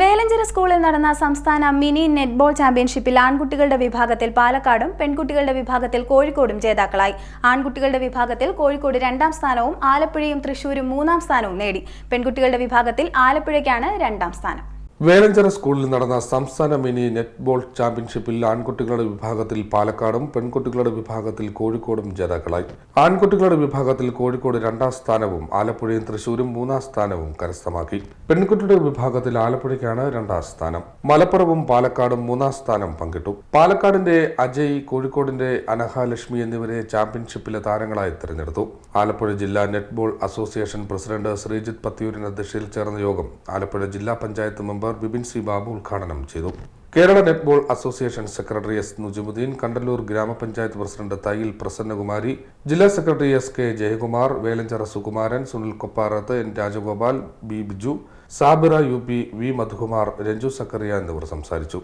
വേലഞ്ചിറ സ്കൂളിൽ നടന്ന സംസ്ഥാന മിനി നെറ്റ്ബോൾ ചാമ്പ്യൻഷിപ്പിൽ ആൺകുട്ടികളുടെ വിഭാഗത്തിൽ പാലക്കാടും പെൺകുട്ടികളുടെ വിഭാഗത്തിൽ കോഴിക്കോടും ജേതാക്കളായി. ആൺകുട്ടികളുടെ വിഭാഗത്തിൽ കോഴിക്കോട് രണ്ടാം സ്ഥാനവും ആലപ്പുഴയും തൃശൂരും മൂന്നാം സ്ഥാനവും നേടി. പെൺകുട്ടികളുടെ വിഭാഗത്തിൽ ആലപ്പുഴയ്ക്കാണ് രണ്ടാം സ്ഥാനം. വേലഞ്ചിറ സ്കൂളിൽ നടന്ന സംസ്ഥാന മിനി നെറ്റ്ബോൾ ചാമ്പ്യൻഷിപ്പിൽ ആൺകുട്ടികളുടെ വിഭാഗത്തിൽ പാലക്കാടും പെൺകുട്ടികളുടെ വിഭാഗത്തിൽ കോഴിക്കോടും ജേതാക്കളായി. ആൺകുട്ടികളുടെ വിഭാഗത്തിൽ കോഴിക്കോട് രണ്ടാം സ്ഥാനവും ആലപ്പുഴയും തൃശൂരും മൂന്നാം സ്ഥാനവും കരസ്ഥമാക്കി. പെൺകുട്ടികളുടെ വിഭാഗത്തിൽ ആലപ്പുഴയ്ക്കാണ് രണ്ടാം സ്ഥാനം. മലപ്പുറവും പാലക്കാടും മൂന്നാം സ്ഥാനം പങ്കിട്ടു. പാലക്കാടിന്റെ അജയ് കോഴിക്കോടിന്റെ അനഹാലക്ഷ്മി എന്നിവരെ ചാമ്പ്യൻഷിപ്പിലെ താരങ്ങളായി തിരഞ്ഞെടുത്തു. ആലപ്പുഴ ജില്ലാ നെറ്റ്ബോൾ അസോസിയേഷൻ പ്രസിഡന്റ് ശ്രീജിത്ത് പത്തിയൂരിന്റെ അധ്യക്ഷതയിൽ ചേർന്ന യോഗം ആലപ്പുഴ ജില്ലാ പഞ്ചായത്ത് മെമ്പർ ബിബിൻ സി ബാബു ഉദ്ഘാടനം ചെയ്തു. Kerala netball association secretary S Nujumuddin Kandallur ഗ്രാമപഞ്ചായത്ത് പ്രസിഡന്റ് തയ്യിൽ പ്രസന്നകുമാരി ജില്ലാ secretary S K Jayakumar Velanchira Sukumaran Sunil Kopparath N Rajagopal B Biju Sabira U P V Madhukumar Ranju Zacharia എന്നിവർ സംസാരിച്ചു.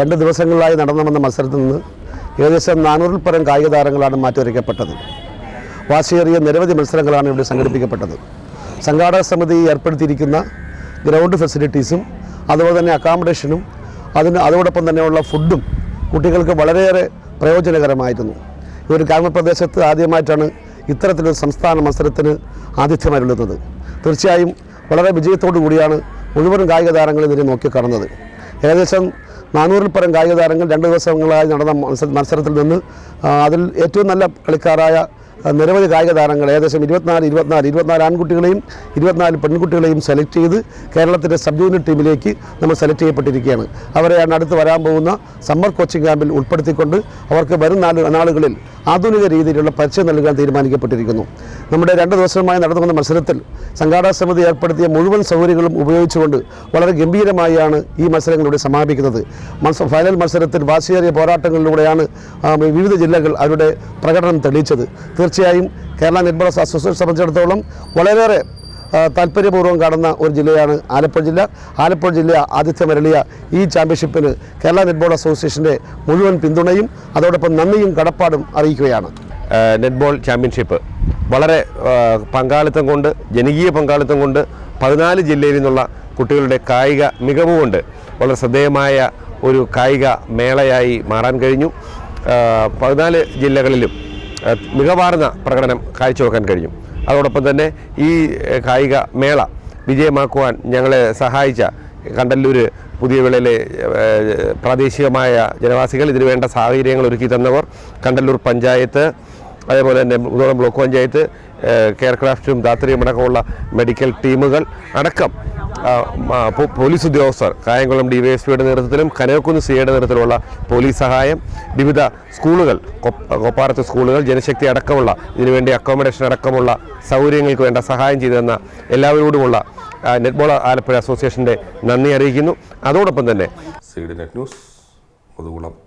രണ്ട് ദിവസങ്ങളിലായി നടന്നു വന്ന മത്സരത്തിൽ നിന്ന് ഏകദേശം നാനൂറിൽ പരം കായിക താരങ്ങളാണ് മാറ്റിവരയ്ക്കപ്പെട്ടത് വാശിയേറിയ നിരവധി മത്സരങ്ങളാണ് ഇവിടെ സംഘടിപ്പിക്കപ്പെട്ടത്. സംഘാടക സമിതി ഏർപ്പെടുത്തിയിരിക്കുന്ന ഗ്രൗണ്ട് ഫെസിലിറ്റീസും അതുപോലെ തന്നെ അക്കോമഡേഷനും അതിന് അതോടൊപ്പം തന്നെയുള്ള ഫുഡും കുട്ടികൾക്ക് വളരെയേറെ പ്രയോജനകരമായിരുന്നു. ഈ ഒരു ഗ്രാമപ്രദേശത്ത് ആദ്യമായിട്ടാണ് ഇത്തരത്തിലൊരു സംസ്ഥാന മത്സരത്തിന് ആതിഥ്യമരുളുന്നത് തീർച്ചയായും വളരെ വിജയത്തോടു കൂടിയാണ് മുഴുവൻ കായിക താരങ്ങൾ ഇതിനെ നോക്കിക്കാണുന്നത്. ഏകദേശം നാനൂറിൽ പരം കായിക താരങ്ങൾ രണ്ട് ദിവസങ്ങളായി നടന്ന മത്സര മത്സരത്തിൽ നിന്ന് അതിൽ ഏറ്റവും നല്ല കളിക്കാരായ നിരവധി കായിക താരങ്ങൾ ഏകദേശം ഇരുപത്തിനാല് ഇരുപത്തിനാല് ഇരുപത്തിനാല് ആൺകുട്ടികളെയും ഇരുപത്തിനാല് പെൺകുട്ടികളെയും സെലക്ട് ചെയ്ത് കേരളത്തിന്റെ സബ് ജൂനിയർ ടീമിലേക്ക് നമ്മൾ സെലക്ട് ചെയ്യപ്പെട്ടിരിക്കുകയാണ്. അവരെയാണ് അടുത്ത് വരാൻ പോകുന്ന സമ്മർ കോച്ചിങ് ക്യാമ്പിൽ ഉൾപ്പെടുത്തിക്കൊണ്ട് അവർക്ക് വരും നാല് നാളുകളിൽ ആധുനിക രീതിയിലുള്ള പരിചയം നൽകാൻ തീരുമാനിക്കപ്പെട്ടിരിക്കുന്നു. നമ്മുടെ രണ്ട് ദിവസമായി നടന്നു വന്ന മത്സരത്തിൽ സംഘാടക സമിതി ഏർപ്പെടുത്തിയ മുഴുവൻ സൗകര്യങ്ങളും ഉപയോഗിച്ചുകൊണ്ട് വളരെ ഗംഭീരമായാണ് ഈ മത്സരങ്ങളിലൂടെ സമാപിക്കുന്നത്. ഫൈനൽ മത്സരത്തിൽ വാശിയേറിയ പോരാട്ടങ്ങളിലൂടെയാണ് വിവിധ ജില്ലകൾ അവരുടെ പ്രകടനം തെളിയിച്ചത്. തീർച്ചയായും കേരള നെറ്റ്ബോൾ അസോസിയേഷൻ സംബന്ധിച്ചിടത്തോളം വളരെയേറെ താല്പര്യപൂർവം കാണുന്ന ഒരു ജില്ലയാണ് ആലപ്പുഴ ജില്ല. ആലപ്പുഴ ജില്ല ആതിഥ്യമരളിയ ഈ ചാമ്പ്യൻഷിപ്പിന് കേരള നെറ്റ്ബോൾ അസോസിയേഷന്റെ മുഴുവൻ പിന്തുണയും അതോടൊപ്പം നന്ദിയും കടപ്പാടും അറിയിക്കുകയാണ്. Netball championship. വളരെ പങ്കാളിത്തം കൊണ്ട് ജനകീയ പങ്കാളിത്തം കൊണ്ട് പതിനാല് ജില്ലയിൽ നിന്നുള്ള കുട്ടികളുടെ കായിക മികവ് കൊണ്ട് വളരെ ശ്രദ്ധേയമായ ഒരു കായിക മേളയായി മാറാൻ കഴിഞ്ഞു. പതിനാല് ജില്ലകളിലും മികവാർന്ന പ്രകടനം കാഴ്ചവെക്കാൻ കഴിഞ്ഞു. അതോടൊപ്പം തന്നെ ഈ കായിക മേള വിജയമാക്കുവാൻ ഞങ്ങളെ സഹായിച്ച കണ്ടല്ലൂർ പുതിയ വിളയിലെ പ്രാദേശികമായ ജനവാസികൾ ഇതിനു വേണ്ട സാഹചര്യങ്ങൾ ഒരുക്കി തന്നവർ കണ്ടല്ലൂർ പഞ്ചായത്ത് അതേപോലെ തന്നെ ഉദോളം ബ്ലോക്ക് പഞ്ചായത്ത് കെയർക്രാഫ്റ്റും കെയർ ക്രാഫ്റ്റും ദാത്രിയും അടക്കമുള്ള മെഡിക്കൽ ടീമുകൾ അടക്കം പോലീസ് ഉദ്യോഗസ്ഥർ കായംകുളം ഡി വൈ എസ് പിയുടെ നേതൃത്വത്തിലും കനകക്കുന്ന് സിയുടെ നേതൃത്വത്തിലുള്ള പോലീസ് സഹായം വിവിധ സ്കൂളുകൾ കൊപ്പാറത്തെ സ്കൂളുകൾ ജനശക്തി അടക്കമുള്ള ഇതിനുവേണ്ടി അക്കോമഡേഷൻ അടക്കമുള്ള സൗകര്യങ്ങൾക്ക് വേണ്ട സഹായം ചെയ്തു തന്ന എല്ലാവരോടുമുള്ള നെറ്റ്ബോൾ ആലപ്പുഴ അസോസിയേഷന്റെ നന്ദി അറിയിക്കുന്നു. അതോടൊപ്പം തന്നെ സീഡ് നെറ്റ് ന്യൂസ് മുതുകുളം